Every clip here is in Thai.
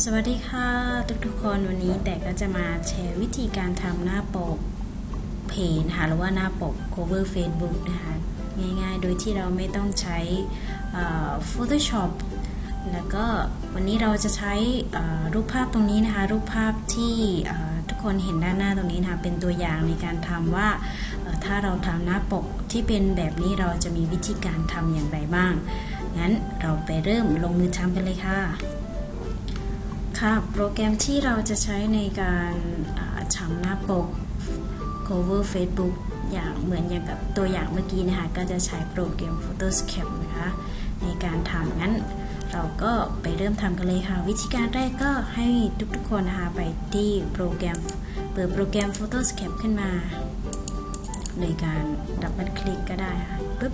สวัสดีค่ะ ทุกๆคนวันนี้แต่ก็จะมาแชร์วิธีการทำหน้าปกเพจนะคะหรือว่าหน้าปก cover Facebook นะคะง่ายๆ โดยที่เราไม่ต้องใช้ Photoshop แล้วก็วันนี้เราจะใช้รูปภาพตรงนี้นะคะ รูปภาพที่ทุกคนเห็นด้านหน้าตรงนี้นะคะเป็นตัวอย่างในการทำว่าถ้าเราทำหน้าปกที่เป็นแบบนี้เราจะมีวิธีการทำอย่างไรบ้างงั้นเราไปเริ่มลงมือทำกันเลยค่ะ ค่ะโปรแกรมที่เราจะใช้ในการทำหน้าปก cover Facebook อย่างเหมือนอย่างกับตัวอย่างเมื่อกี้นะคะ ก็จะใช้โปรแกรม Photoshop นะคะ ในการทำงั้น เราก็ไปเริ่มทำกันเลยค่ะ วิธีการแรกก็ให้ทุกๆคนนะคะไปที่โปรแกรมเปิดโปรแกรม Photoshop ขึ้นมาในการดับเบิลคลิกก็ได้ค่ะปุ๊บ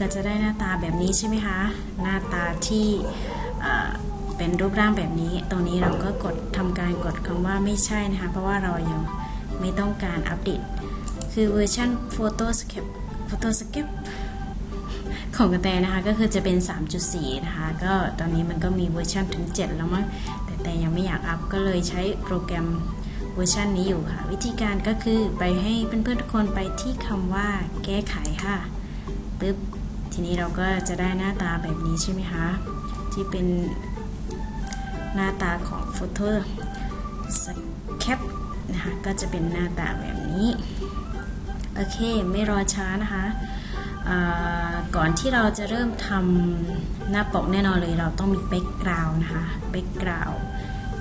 ก็จะได้หน้าตาแบบนี้ใช่ไหมคะ หน้าตาที่ เป็นรูปร่างแบบนี้ ตรงนี้เราก็กดทำการกดคำว่าไม่ใช่นะคะ เพราะว่าเรายังไม่ต้องการอัปเดต คือเวอร์ชัน Photoscape Photoscape ของกระแตนะคะก็คือจะเป็น 3.4 นะคะ ก็ตอนนี้มันก็มีเวอร์ชันถึง 7 แล้วมั้งแต่แต่ยังไม่อยากอัพก็เลยใช้โปรแกรมเวอร์ชันนี้อยู่ค่ะ วิธีการก็คือไปให้เพื่อนๆทุกคนไปที่คำว่าแก้ไขค่ะปึ๊บทีนี้เราก็จะได้หน้าตาแบบนี้ใช่ไหมคะที่เป็น หน้าตาของ Photo s c a p นะคะก็จะเป็นหน้าตาแบบนี้ โอเค ไม่รอช้านะคะก่อนที่เราจะเริ่มทำหน้าปกแน่นอนเลย เราต้องมีเบคกราวนะคะเบคกราว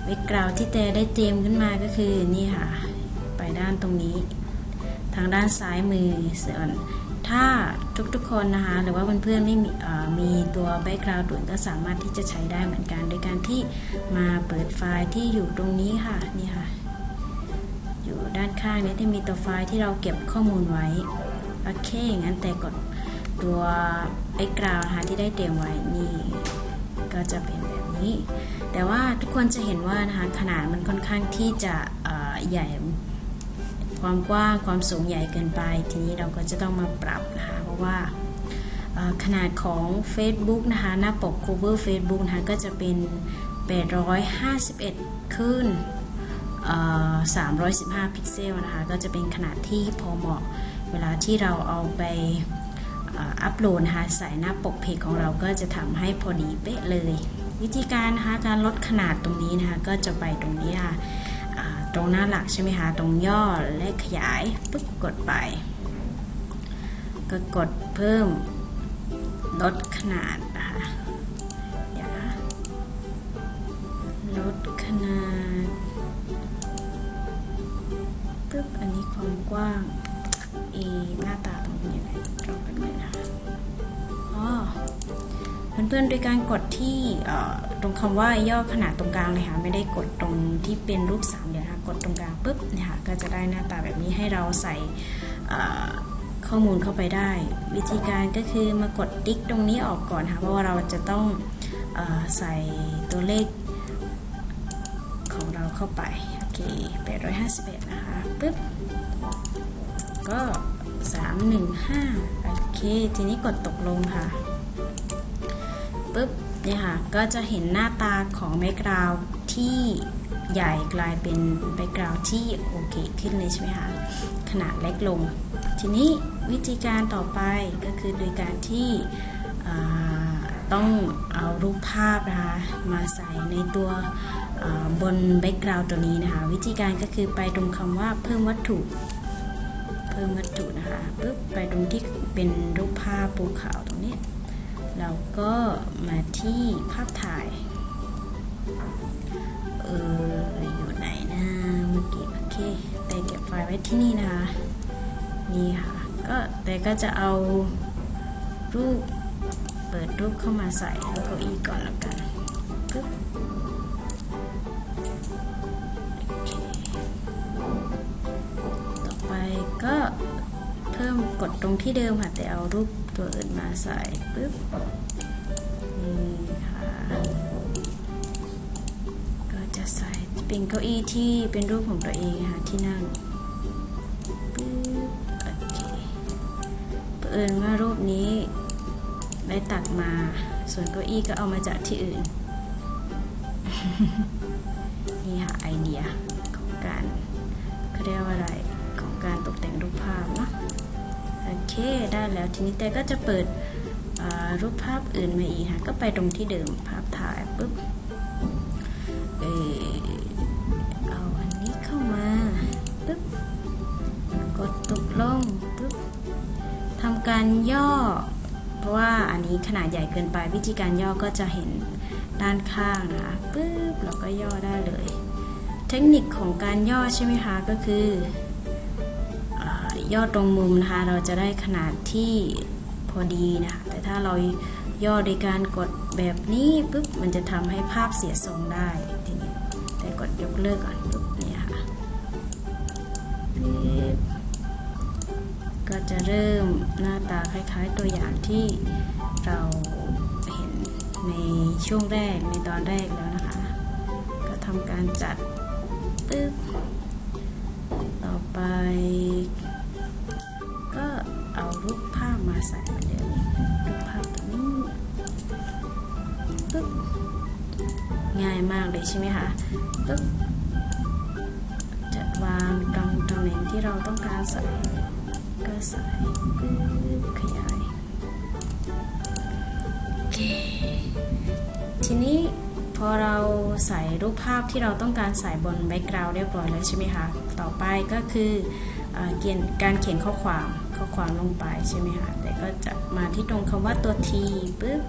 เบคกราวที่แต่ได้เตรียมขึ้นมาก็คือนี่ค่ะ ไปด้านตรงนี้ ทางด้านซ้ายมือส่วน ถ้าทุกๆคนนะคะหรือว่าเพื่อนๆไม่มีมีตัวแบ็กกราวด์อื่นก็สามารถที่จะใช้ได้เหมือนกัน โดยการที่มาเปิดไฟล์ที่อยู่ตรงนี้ค่ะนี่ค่ะ อยู่ด้านข้างนี้ที่มีตัวไฟล์ที่เราเก็บข้อมูลไว้โอเคงั้นแต่กดตัวแบ็กกราวด์นะคะที่ได้เตรียมไว้นี่ก็จะเป็นแบบนี้ แต่ว่าทุกคนจะเห็นว่านะคะขนาดมันค่อนข้างที่จะใหญ่ ความกว้างความสูงใหญ่เกินไป ทีนี้เราก็จะต้องมาปรับนะคะเพราะว่าขนาดของ Facebook นะคะหน้าปก cover Facebook นะคะก็จะเป็น 851 ขึ้น 315 พิกเซลนะคะก็จะเป็นขนาดที่พอเหมาะเวลาที่เราเอาไปอัปโหลดนะคะใส่หน้าปกเพจของเราก็จะทำให้พอดีเป๊ะเลย วิธีการนะคะการลดขนาดตรงนี้นะคะก็จะไปตรงนี้ค่ะ ตรงหน้าหลักใช่ไหมคะ ตรงย่อและขยายปุ๊บกดไป ก็กดเพิ่มลดขนาดนะคะเดี๋ยวนะลดขนาดปุ๊บอันนี้ความกว้างอีหน้าตาตรงนี้เราเป็นไงนะอ๋อเพื่อนๆโดยการกดที่ ตรงคำว่าย่อขนาดตรงกลางเลยค่ะไม่ได้กดตรงที่เป็นรูปสามเหลี่ยมค่ะกดตรงกลางปุ๊บนี่ยค่ะก็จะได้หน้าตาแบบนี้ให้เราใส่ข้อมูลเข้าไปได้ วิธีการก็คือมากดติ๊กตรงนี้ออกก่อนค่ะเพราะว่าเราจะต้องอใส่ตัวเลขของเราเข้าไปโอเค851นะคะปุ๊บก็315โอเค ทีนี้กดตกลงค่ะปุ๊บ เนี่ยค่ะก็จะเห็นหน้าตาของแบ็กกราวที่ใหญ่กลายเป็นแบ็กกราวที่โอเคขึ้นเลยใช่ไหมคะขนาดเล็กลง ทีนี้วิธีการต่อไปก็คือโดยการที่ต้องเอารูปภาพนะคะมาใส่ในตัวบนแบ็กกราวตัวนี้นะคะ วิธีการก็คือไปตรงคำว่าเพิ่มวัตถุ เพิ่มวัตถุนะคะปุ๊บไปตรงที่เป็นรูปภาพภูเขาตรงนี้ เราก็มาที่ภาพถ่าย เอออยู่ไหนนะเมื่อกี้โอเคแต่เก็บไฟล์ไว้ที่นี่นะคะ นี่ค่ะ ก็แต่ก็จะเอารูปเปิดรูปเข้ามาใส่แล้วก็อีก่อนแล้วกันปึ๊บต่อไปก็เพิ่มกดตรงที่เดิมค่ะ เอารูปตัวอื่นมาใส่ปึ๊บนี่ค่ะ ก็จะใส่เป็นเก้าอี้ที่เป็นรูปของตัวเองค่ะที่นั่งปึ๊บโอเคเผอิญว่ารูปนี้ได้ตัดมา ส่วนเก้าอี้ก็เอามาจากที่อื่น นี่ค่ะไอเดียของการเขาเรียกว่าอะไรของการตกแต่งรูปภาพเนาะ โอเคได้แล้วทีนี้แต่ก็จะเปิดรูปภาพอื่นมาอีกค่ะก็ไปตรงที่เดิมภาพถ่ายปุ๊บเออเอาอันนี้เข้ามาปุ๊บกดตกลงปุ๊บทำการย่อ เพราะว่าอันนี้ขนาดใหญ่เกินไปวิธีการย่อก็จะเห็นด้านข้างนะคะปุ๊บเราก็ย่อได้เลย เทคนิคของการย่อใช่ไหมคะก็คือ ย่อตรงมุมนะคะ เราจะได้ขนาดที่พอดีนะคะแต่ถ้าเราย่อโดยการกดแบบนี้ปุ๊บมันจะทำให้ภาพเสียทรงได้ทีนี้แต่กดยกเลิกก่อนปุ๊บเนี่ยค่ะก็จะเริ่มหน้าตาคล้ายๆตัวอย่างที่เราเห็นในช่วงแรกในตอนแรกแล้วนะคะ ก็ทำการจัดปึ๊บต่อไป ใช่ไหมคะปึ๊บจะวางตรงตำแหน่งที่เราต้องการใส่ก็ใส่ปึ๊บขยายโอเคทีนี้พอเราใส่รูปภาพที่เราต้องการใส่บนแบ็กกราวด์เรียบร้อยแล้วใช่ไหมคะ ต่อไปก็คือเขียนการเขียนข้อความข้อความลงไปใช่ไหมคะ แต่ก็จะมาที่ตรงคำว่าตัว T ปึ๊บ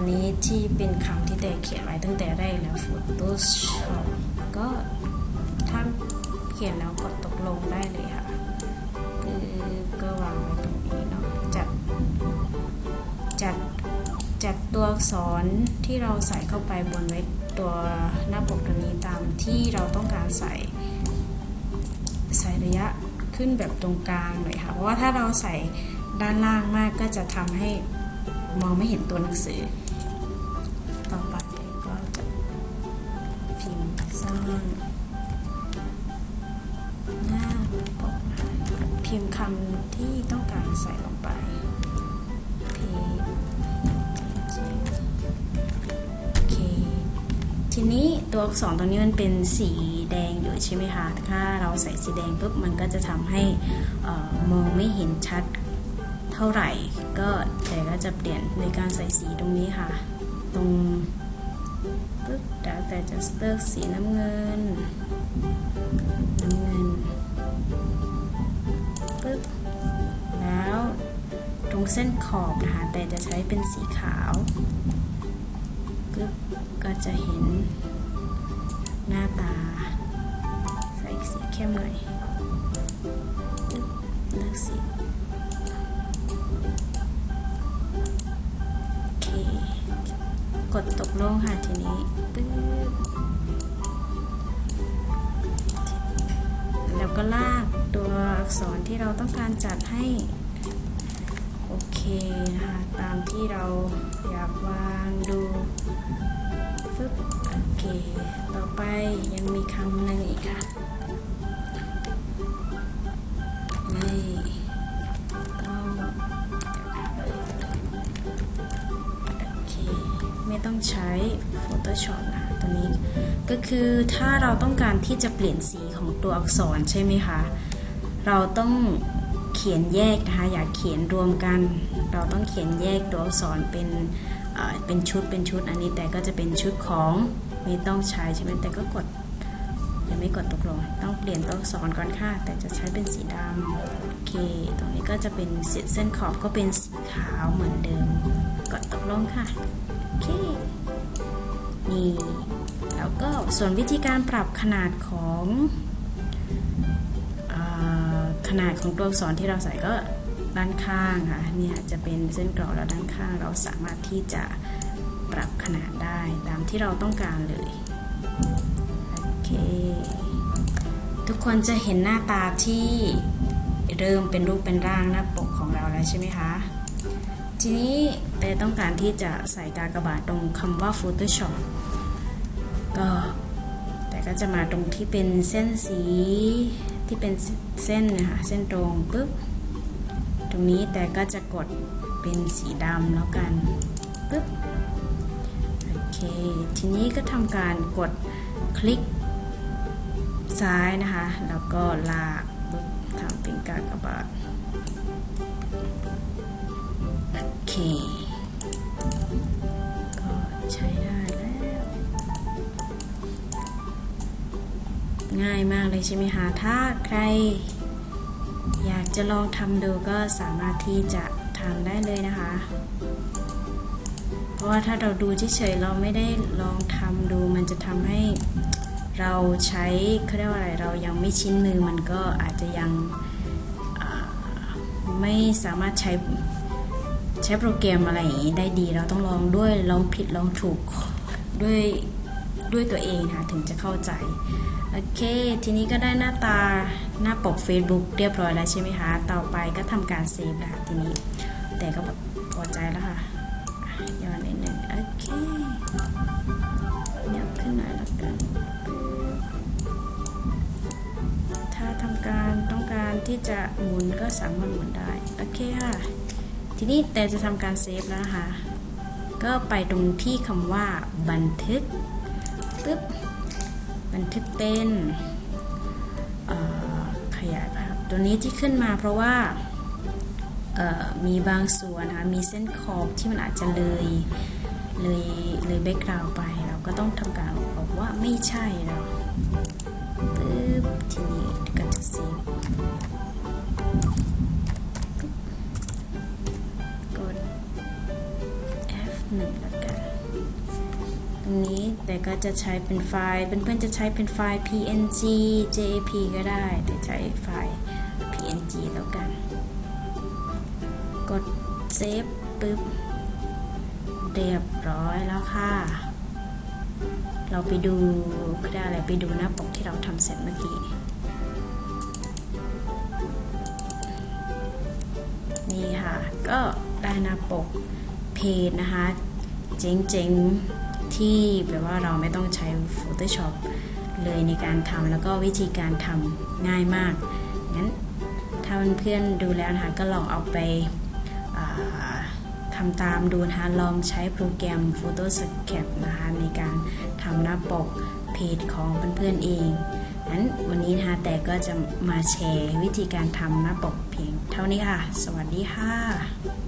ตัวนี้ที่เป็นคำที่แต่เขียนไว้ตั้งแต่แรกแล้ว Photoshop ก็ถ้าเขียนแล้วกดตกลงได้เลยค่ะคือก็วางไว้ตรงนี้เนาะจัดจัดจัดตัวอักษรที่เราใส่เข้าไปบนเว็บตัวหน้าปกตัวนี้ตามที่เราต้องการใส่ใส่ระยะขึ้นแบบตรงกลางหน่อยค่ะ เพราะว่าถ้าเราใส่ด้านล่างมากก็จะทำให้ มองไม่เห็นตัวหนังสือ ต่อไปก็จะพิมพ์สร้างหน้าปกพิมพ์คำที่ต้องการใส่ลงไปทีนี้ตัวอักษรตรงนี้มันเป็นสีแดงอยู่ใช่ไหมคะ ถ้าเราใส่สีแดงปุ๊บมันก็จะทำให้มองไม่เห็นชัด เท่าไหร่ ก็แต่ก็จะเปลี่ยนในการใส่สีตรงนี้ค่ะ ตรงปุ๊บแต่จะเลือกสีน้ำเงินน้ำเงินปุ๊บแล้วตรงเส้นขอบนะคะแต่จะใช้เป็นสีขาวปุ๊บก็จะเห็นหน้าตา ใส่สีเข้มหน่อย ดตกลงค่ะทีนี้ปึ๊บแล้วก็ลากตัวอักษรที่เราต้องการจัดให้ โอเคนะคะ ตามที่เราอยากวางดูฟึบโอเค ต่อไปยังมีคำหนึ่งอีกค่ะ ต้องใช้ Photoshop นะตัวนี้ ก็คือถ้าเราต้องการที่จะเปลี่ยนสีของตัวอักษรใช่ไหมคะ เราต้องเขียนแยกนะคะ อย่าเขียนรวมกัน เราต้องเขียนแยกตัวอักษรเป็นเป็นชุดเป็นชุดอันนี้แต่ก็จะเป็นชุดของไม่ต้องใช้ใช่ไหมแต่ก็กดยังไม่กดตกลง ต้องเปลี่ยนตัวอักษรก่อนค่ะ แต่จะใช้เป็นสีดำโอเค ตรงนี้ก็จะเป็นเส้นขอบก็เป็นสีขาวเหมือนเดิม กดตกลงค่ะ เค นี่ แล้วก็ส่วนวิธีการปรับขนาดของขนาดของตัวอักษรที่เราใส่ก็ด้านข้างค่ะ เนี่ยจะเป็นเส้นกรอบแล้วด้านข้าง เราสามารถที่จะปรับขนาดได้ตามที่เราต้องการเลย โอเค ทุกคนจะเห็นหน้าตาที่เริ่มเป็นรูปเป็นร่างหน้าปกของเราแล้วใช่ไหมคะ ทีนี้แต่ต้องการที่จะใส่กากบาทตรงคำว่า Photoshop ก็แต่ก็จะมาตรงที่เป็นเส้นสีที่เป็นเส้นนะคะเส้นตรงปุ๊บตรงนี้แต่ก็จะกดเป็นสีดำแล้วกันปึ๊บโอเคทีนี้ก็ทำการกดคลิกซ้ายนะคะ แล้วก็ลากปุ๊บทำเป็นกากระบาด โอเค ก็ใช้ได้แล้ว ง่ายมากเลยใช่ไหมคะถ้าใคร อยากจะลองทำดูก็สามารถที่จะทำได้เลยนะคะ เพราะว่าถ้าเราดูเฉยๆเราไม่ได้ลองทำดูมันจะทำให้เราใช้เขาเรียกว่าอะไรเรายังไม่ชินมือมันก็อาจจะยังไม่สามารถใช้ ใช้โปรแกรมอะไรอย่างนี้ได้ดีเราต้องลองด้วยลองผิดลองถูกด้วยด้วยตัวเองค่ะถึงจะเข้าใจ โอเค ทีนี้ก็ได้หน้าตาหน้าปก Facebook เรียบร้อยแล้วใช่ไหมคะต่อไปก็ทำการเซฟแล้วทีนี้ แต่ก็พอใจแล้วค่ะย้อนนิดหนึ่งโอเคยับขึ้นหน่อยแล้วกัน ถ้าทำการต้องการที่จะหมุนก็สามารถหมุนได้ โอเคค่ะ ทีนี้แต่จะทำการเซฟแล้วค่ะก็ไปตรงที่คำว่าบันทึกปึ๊บบันทึกเป็นขยายภาพตัวนี้ที่ขึ้นมาเพราะว่ามีบางส่วนนะคะมีเส้นขอบที่มันอาจจะเลยเลยเลยแบ็กกราวไป เราก็ต้องทำการบอกว่าไม่ใช่เราปึ๊บทีนี้ก็จะเซฟ แต่ก็จะใช้เป็นไฟล์ เพื่อนๆจะใช้เป็นไฟล์ PNG JP ก็ได้ แต่ใช้ไฟล์ PNG แล้วกัน กดเซฟปึ๊บ เรียบร้อยแล้วค่ะ เราไปดูก็ได้อะไรไปดูหน้าปกที่เราทำเสร็จเมื่อกี้ นี่ค่ะ ก็ได้หน้าปกเพจนะคะ เจ๋งๆ ที่แบบว่าเราไม่ต้องใช้ Photoshop เลยในการทำแล้วก็วิธีการทำง่ายมากงั้นถ้าเพื่อนๆดูแล้วนะคะก็ลองเอาไปทำตามดูนะคะลองใช้โปรแกรม Photoshop นะคะในการทำหน้าปกเพจของเพื่อนๆเองนั้นวันนี้นะคะแต่ก็จะมาแชร์วิธีการทำหน้าปกเพียงเท่านี้ค่ะ สวัสดีค่ะ